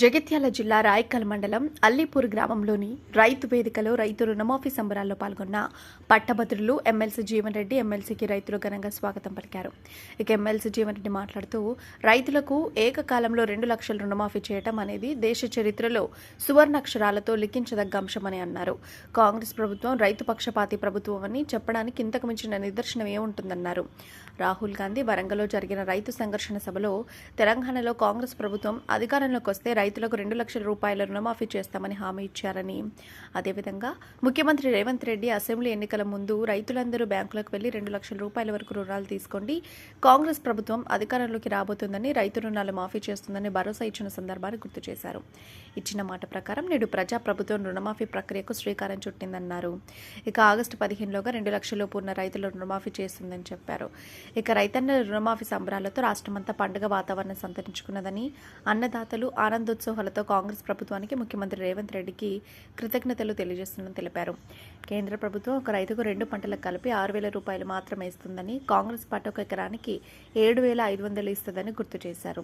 జగిత్యాల జిల్లా రాయకల్ మండలం అల్లీపూర్ గ్రామంలోని రైతు వేదికలో రైతు రుణమాఫీ సంబరాల్లో పాల్గొన్న పట్టభద్రులు ఎమ్మెల్సీ జీవన్ రెడ్డి ఎమ్మెల్సీకి రైతులు ఘనంగా స్వాగతం పలికారు. ఇక ఎమ్మెల్సీ జీవన్ రెడ్డి మాట్లాడుతూ రైతులకు ఏకకాలంలో రెండు లక్షల రుణమాఫీ చేయటం అనేది దేశ చరిత్రలో సువర్ణాక్షరాలతో లిఖించదగ్గ అంశమని అన్నారు. కాంగ్రెస్ ప్రభుత్వం రైతు పక్షపాతి ప్రభుత్వం అని చెప్పడానికి ఇంతకు మించిన నిదర్శనం ఏముంటుందన్నారు. రాహుల్ గాంధీ వరంగల్లో జరిగిన రైతు సంఘర్షణ సభలో తెలంగాణలో కాంగ్రెస్ ప్రభుత్వం అధికారంలోకి వస్తే రైతులకు రెండు లక్షల రూపాయల రుణమాఫీ చేస్తామని హామీ ఇచ్చారని. అదేవిధంగా ముఖ్యమంత్రి రేవంత్ రెడ్డి అసెంబ్లీ ఎన్నికల ముందు రైతులందరూ బ్యాంకులకు వెళ్ళి రెండు లక్షల రూపాయల వరకు రుణాలు తీసుకోండి. కాంగ్రెస్ ప్రభుత్వం అధికారంలోకి రాబోతుందని రైతు రుణాలు మాఫీ చేస్తుందని భరోసా ఇచ్చిన సందర్భాన్ని గుర్తు చేశారు. ఇచ్చిన మాట ప్రకారం నేడు ప్రజా ప్రభుత్వం రుణమాఫీ ప్రక్రియకు శ్రీకారం చుట్టిందన్నారు. ఇక ఆగస్టు పదిహేనులోగా రెండు లక్షల ఉన్న రైతుల రుణమాఫీ చేస్తుందని చెప్పారు. ఇక రైతన్న రుణమాఫీ సంబరాలతో రాష్ట్రమంతా పండుగ వాతావరణం సంతరించుకున్నదని అన్నదాతలు ఆనందోత్సవాలతో కాంగ్రెస్ ప్రభుత్వానికి ముఖ్యమంత్రి రేవంత్ రెడ్డికి కృతజ్ఞతలు తెలియజేస్తుందని తెలిపారు. కేంద్ర ప్రభుత్వం ఒక రైతుకు రెండు పంటలకు కలిపి ఆరు వేల రూపాయలు మాత్రమే ఇస్తుందని కాంగ్రెస్ పార్టీ ఒక ఎకరానికి ఏడు వేల ఐదు వందలు ఇస్తుందని గుర్తు చేశారు.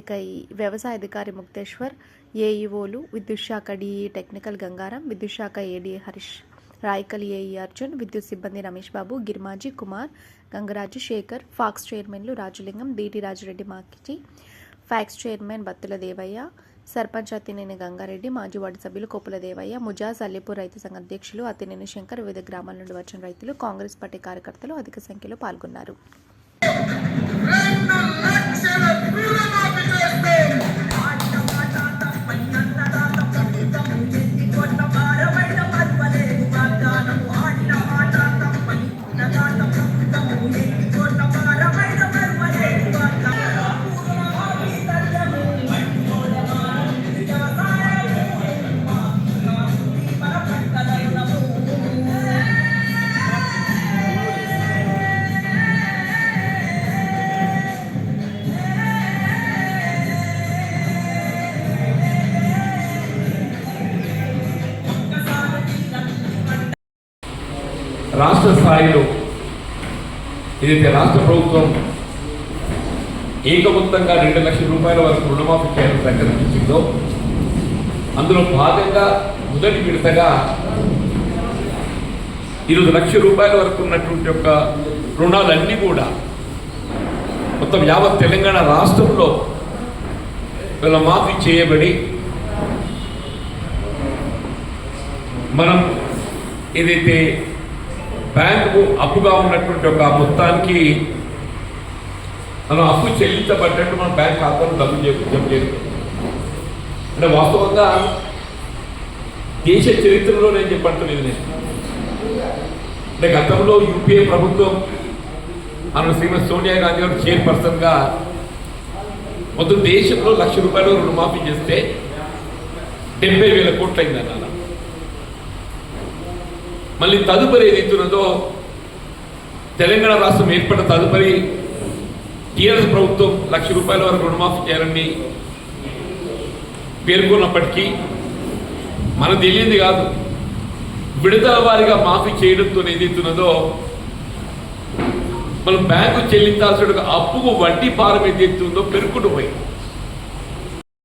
ఇక ఈ వ్యవసాయ అధికారి ముక్తేశ్వర్ ఏఈఓలు విద్యుత్ శాఖ డిఈ టెక్నికల్ గంగారం విద్యుత్ శాఖ ఏడీ హరీష్ రాయకల్ ఏఈ అర్జున్ విద్యుత్ సిబ్బంది రమేష్ బాబు గిరిమాజీ కుమార్ గంగరాజు శేఖర్ ఫాక్స్ చైర్మన్లు రాజులింగం డిటి రాజురెడ్డి మాకిచి ఫ్యాక్స్ చైర్మన్ బత్తుల దేవయ్య సర్పంచ్ అత్తినేని గంగారెడ్డి మాజీ వార్డు సభ్యులు కోపుల దేవయ్య ముజాజ్ అల్లిపూర్ రైతు సంఘ అధ్యక్షులు అత్తినేని శంకర్ వివిధ గ్రామాల నుండి వచ్చిన రైతులు కాంగ్రెస్ పార్టీ కార్యకర్తలు అధిక సంఖ్యలో పాల్గొన్నారు. రాష్ట్ర స్థాయిలో ఏదైతే రాష్ట్ర ప్రభుత్వం ఏకమొత్తంగా రెండు లక్షల రూపాయల వరకు రుణమాఫీ చేయడం ప్రకటించిందో అందులో భాగంగా మొదటి విడతగా ఇరవై లక్షల రూపాయల వరకు ఉన్నటువంటి యొక్క రుణాలన్నీ కూడా మొత్తం యావత్ తెలంగాణ రాష్ట్రంలో వీళ్ళ మాఫీ చేయబడి మనం ఏదైతే బ్యాంకు అప్పుగా ఉన్నటువంటి ఒక మొత్తానికి మనం అప్పు చెల్లించబడ్డట్టు మన బ్యాంక్ ఖాతాలో డబ్బు జమ చేస్తాం అంటే వాస్తవంగా దేశ చరిత్రలో నేను చెప్పట్లేదు నేను అంటే గతంలో యూపీఏ ప్రభుత్వం మన శ్రీమతి సోనియా గాంధీ గారు చైర్పర్సన్గా మొత్తం దేశంలో లక్ష రూపాయలు రుణమాఫీ చేస్తే డెబ్బై వేల కోట్లు అయిందన్నారు అన్న మళ్ళీ తదుపరి ఏదైతున్నదో తెలంగాణ రాష్ట్రం ఏర్పడిన తదుపరి టీఆర్ఎస్ ప్రభుత్వం లక్ష రూపాయల వరకు రుణమాఫీ చేయాలని పేర్కొన్నప్పటికీ మనకు తెలియంది కాదు. విడతల వారిగా మాఫీ చేయడంతో ఏదైతున్నదో మనం బ్యాంకు చెల్లించాల్సిన అప్పుకు వడ్డీ భారం ఏదైతుందో పెరుగుకుంటూ పోయింది.